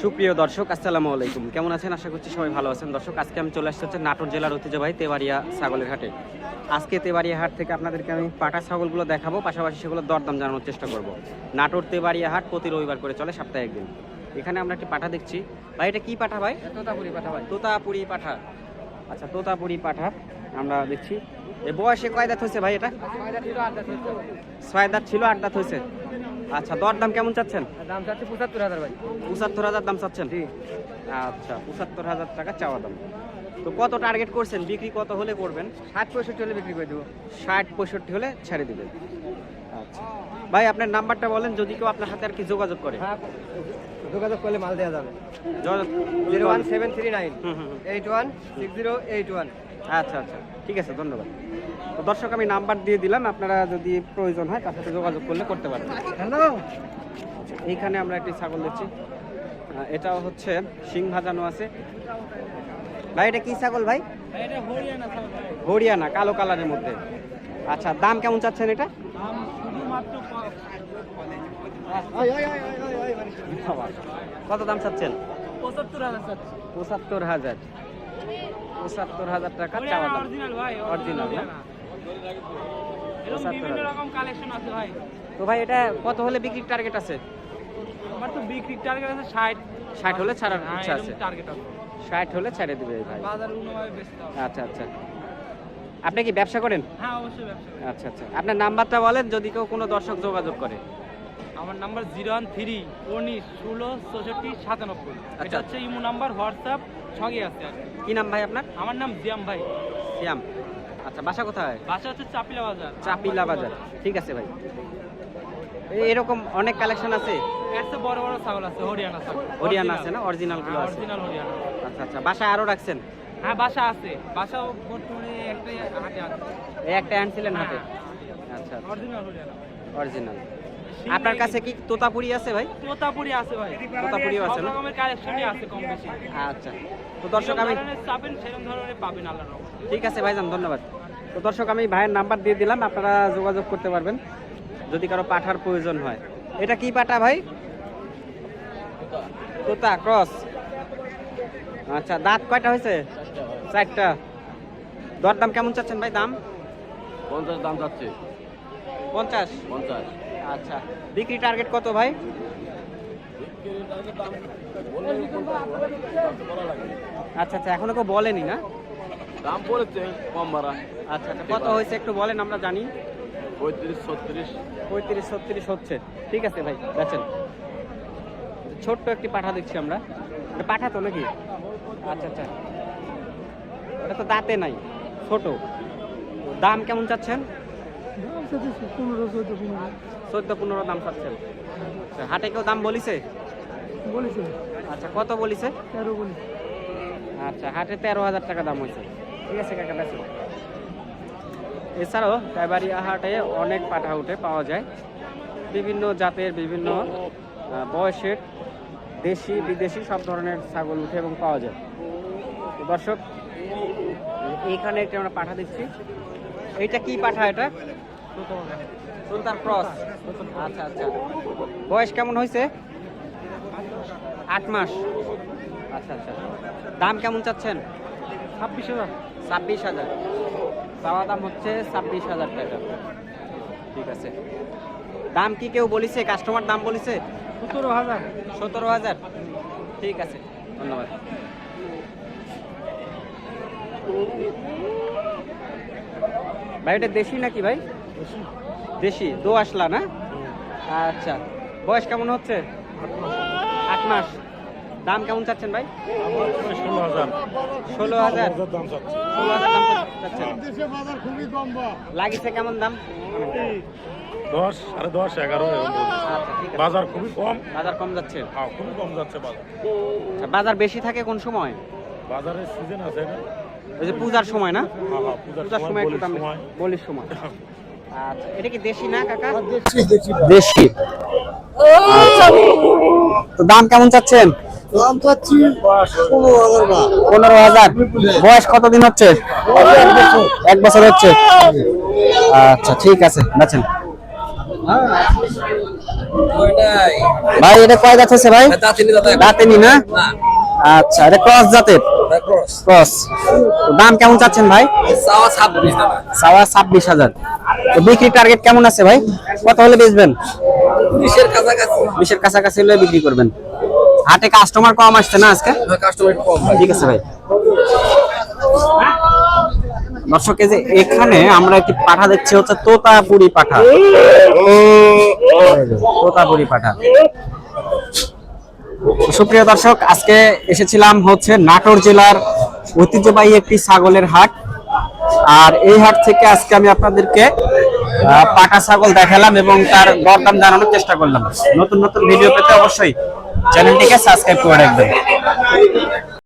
সুপ্রিয় দর্শক আসসালামু আলাইকুম। কেমন আছেন? আশা করছি সবাই ভালো আছেন। দর্শক আজকে আমি চলে আসছি হচ্ছে নাটোর জেলার ঐতিহ্যবাহী তেবাড়িয়া ছাগলের হাটে। আজকে তেবাড়িয়া হাট থেকে আপনাদেরকে আমি পাটা ছাগলগুলো দেখাবো পাশাপাশি সেগুলো দরদাম জানানোর চেষ্টা করব। নাটোর তেবাড়িয়া হাট প্রতি রবিবার করে চলে সপ্তাহে একদিন এখানে আমরা একটি পাঠা দেখছি। ভাই এটা কি পাঠা ভাই? তোতাপুরি পাঠা ভাই। তোতাপুরি পাঠা। আচ্ছা তোতাপুরি পাঠা আমরা দেখছি। এ বয়সে কয় দাঁত হয়েছে ভাই এটা? ছয় দাঁত ছিল আট দাঁত হয়েছে। আচ্ছা দর দাম কেমন চাচ্ছেন? দাম চাচ্ছে পঁচাত্তর হাজার ভাই। পঁচাত্তর হাজার দাম চাচ্ছেন? জি। আচ্ছা পঁচাত্তর হাজার টাকা চাওয়া দাম। তো কত টার্গেট করছেন? বিক্রি কত হলে করবেন? ষাট পঁয়ষট্টি হলে বিক্রি করে দেবো। ষাট পঁয়ষট্টি হলে ছেড়ে দেবেন। আচ্ছা। ভাই আপনার নাম্বারটা বলেন যদি কেউ আপনার হাতে আর কি যোগাযোগ করে। হ্যাঁ যোগাযোগ করলে মাল দেওয়া যাবে। Zero one seven three nine. Eight one six zero eight one. আচ্ছা আচ্ছা। ঠিক আছে ধন্যবাদ। তো দর্শক আমি নাম্বার দিয়ে দিলাম আপনারা যদি প্রয়োজন হয় তার সাথে যোগাযোগ করলে করতে পারবেন হ্যালো। আচ্ছা, এইখানে আমরা একটি ছাগল দিচ্ছি এটাও হচ্ছে শিং ভাজানো আছে। ভাই এটা কি ছাগল ভাই? হরিয়ানা কালো কালারের মধ্যে। আচ্ছা দাম কেমন চাচ্ছেন এটা? কত দাম চাচ্ছেন? পঁচাত্তর হাজার পঁচাত্তর হাজার। পঁচাত্তর হাজার টাকা চাওয়া দাম। অরিজিনাল না? তো ভাই এটা কত হলে বিক্রির টার্গেট আছে? আমার তো বিক্রির টার্গেট আছে ষাট। ষাট হলে ছাড়ার ইচ্ছা আছে। টার্গেট আছে। ষাট হলে ছেড়ে দিবে ভাই। আচ্ছা আচ্ছা। আপনি কি ব্যবসা করেন? হ্যাঁ অবশ্যই ব্যবসা আচ্ছা আচ্ছা। আপনার নাম্বারটা বলেন যদি কেউ কোনো দর্শক যোগাযোগ করে। আমার নাম্বার জিরো ওয়ান থ্রি উনিশ ষোলো চৌষট্টি সাতানব্বই। আচ্ছা। এটা হচ্ছে ইমো নাম্বার হোয়াটসঅ্যাপ। সঙ্গে আছে আর কি। নাম ভাই আপনার? আমার নাম জিয়াম ভাই। শ্যাম আচ্ছা বাসা কোথায়? বাসা হচ্ছে চাপিলা বাজার। চাপিলা বাজার। ঠিক আছে ভাই। এই- এরকম অনেক কালেকশন আছে? একটা বড় বড় ছাগল আছে হরিয়ানা ছাগল। হরিয়ানা আছে না? অরিজিনালগুলো আছে। অরিজিনাল হরিয়ানা। আচ্ছা আচ্ছা বাসায় আরও রাখছেন? হ্যাঁ বাসা আছে। বাসা বর্তমানে একটাই হাটে আছে। একটা আনছিলেন হাতে হ্যাঁ। আচ্ছা অরিজিনাল হরিয়ানা। অরিজিনাল আপনার কাছে কি তোতাপুরি আছে ভাই? তোতাপুরি আছে ভাই। তোতাপুরিও আছে না? রকমের কালেকশনই আছে কম বেশি। আচ্ছা। তো দর্শক আমি চাবেন সেরকম ধরনের পাবেন আল্লাহর রহমতে। ঠিক আছে ভাইজান ধন্যবাদ। তো দর্শক আমি ভাইয়ের নাম্বার দিয়ে দিলাম আপনারা যোগাযোগ করতে পারবেন যদি কারও পাঠার প্রয়োজন হয়। এটা কি পাটা ভাই? তোতা ক্রস। আচ্ছা দাঁত কয়টা হয়েছে? চারটা। দর দাম কেমন চাচ্ছেন ভাই দাম? পঞ্চাশ দাম যাচ্ছে পঞ্চাশ। পঞ্চাশ। আচ্ছা। বিক্রি টার্গেট কত ভাই? আচ্ছা আচ্ছা এখনও কেউ বলেনি না? দাম পড়েছে কম ভাড়া। আচ্ছা আচ্ছা কত হয়েছে একটু বলেন আমরা জানি। পঁয়ত্রিশ ছত্রিশ। পঁয়ত্রিশ ছত্রিশ হচ্ছে। ঠিক আছে ভাই দেখেন ছোট্ট একটি পাঠা দেখছি আমরা। এটা পাঠা তো নাকি? আচ্ছা আচ্ছা। এটা তো দাঁতে নাই ছোট। দাম কেমন চাচ্ছেন? পনেরো চোদ্দ পনেরো। চোদ্দ পনেরো দাম চাচ্ছেন। আচ্ছা, হাটে কেউ দাম বলিছে? বলেছে। আচ্ছা কত বলিছে? তেরো বলি। আচ্ছা হাটে তেরো হাজার টাকা দাম হয়েছে। ঠিক আছে কাকা বেশি এছাড়াও তাইবাড়িয়া হাটে অনেক পাঠা উঠে পাওয়া যায়। বিভিন্ন জাতের বিভিন্ন বয়সের দেশি বিদেশি সব ধরনের ছাগল উঠে এবং পাওয়া যায়। দর্শক এইখানে একটা আমরা পাঠা দেখছি। এইটা কি পাঠা এটা? সুলতান ক্রস। আচ্ছা আচ্ছা। বয়স কেমন হয়েছে? আট মাস। আচ্ছা আচ্ছা। দাম কেমন চাচ্ছেন? ছাব্বিশ হাজার। ছাব্বিশ হাজার। চাওয়া দাম হচ্ছে ছাব্বিশ হাজার টাকা। ঠিক আছে। দাম কি কেউ বলিছে? কাস্টমার দাম বলিছে? সতেরো হাজার। সতেরো হাজার। ঠিক আছে। ধন্যবাদ। ভাই এটা দেশি নাকি ভাই? দেশি। দো আসলা না? আচ্ছা বয়স কেমন হচ্ছে? আট মাস। দাম কেমন চাচ্ছেন ভাই? ষোলো হাজার। ষোলো হাজার ষোলো হাজার দাম চাচ্ছেন? লাগিছে কেমন দাম? দশ সাড়ে দশ এগারো। আচ্ছা বাজার খুবই কম। বাজার কম যাচ্ছে? হ্যাঁ খুবই কম যাচ্ছে বাজার। আচ্ছা, বাজার বেশি থাকে কোন সময়? বাজারের সিজন আছে না? ওই যে পূজার সময় না? হ্যাঁ হ্যাঁ পূজার পূজার সময় একটু দাম সময়। বলির সময়। আচ্ছা এটা কি দেশি না কাকা? দেশি। তো দাম কেমন চাচ্ছেন? দাম চাচ্ছি বা পনেরো হাজার। বয়স কতদিন হচ্ছে? এক বছর। হচ্ছে? আচ্ছা ঠিক আছে বেছেন ভাই এটা কয় দাঁত হচ্ছে ভাই? দাঁতেনি না? আচ্ছা এটা ক্রস জাতের? ক্রস। দাম কেমন চাচ্ছেন ভাই? সাওয়া ছাব্বিশ হাজার। বিক্রি টার্গেট কেমন আছে ভাই? কত হলে বেচবেন? বিশের কাছাকাছি। হলে বিক্রি করবেন। হাটে কাস্টমার কম আসছে না আজকে? ঠিক আছে ভাই। দর্শক যে এখানে আমরা একটি পাঠা দেখছি হচ্ছে তোতাপুরি পাঠা। তোতাপুরি পাঠা। সুপ্রিয় দর্শক আজকে এসেছিলাম হচ্ছে নাটোর জেলার ঐতিহ্যবাহী একটি ছাগলের হাট। আর এই হাট থেকে আজকে আমি আপনাদেরকে পাটা ছাগল দেখালাম এবং তার দরদাম জানানোর চেষ্টা করলাম। নতুন নতুন ভিডিও পেতে অবশ্যই চ্যানেলটিকে সাবস্ক্রাইব করে রাখবেন।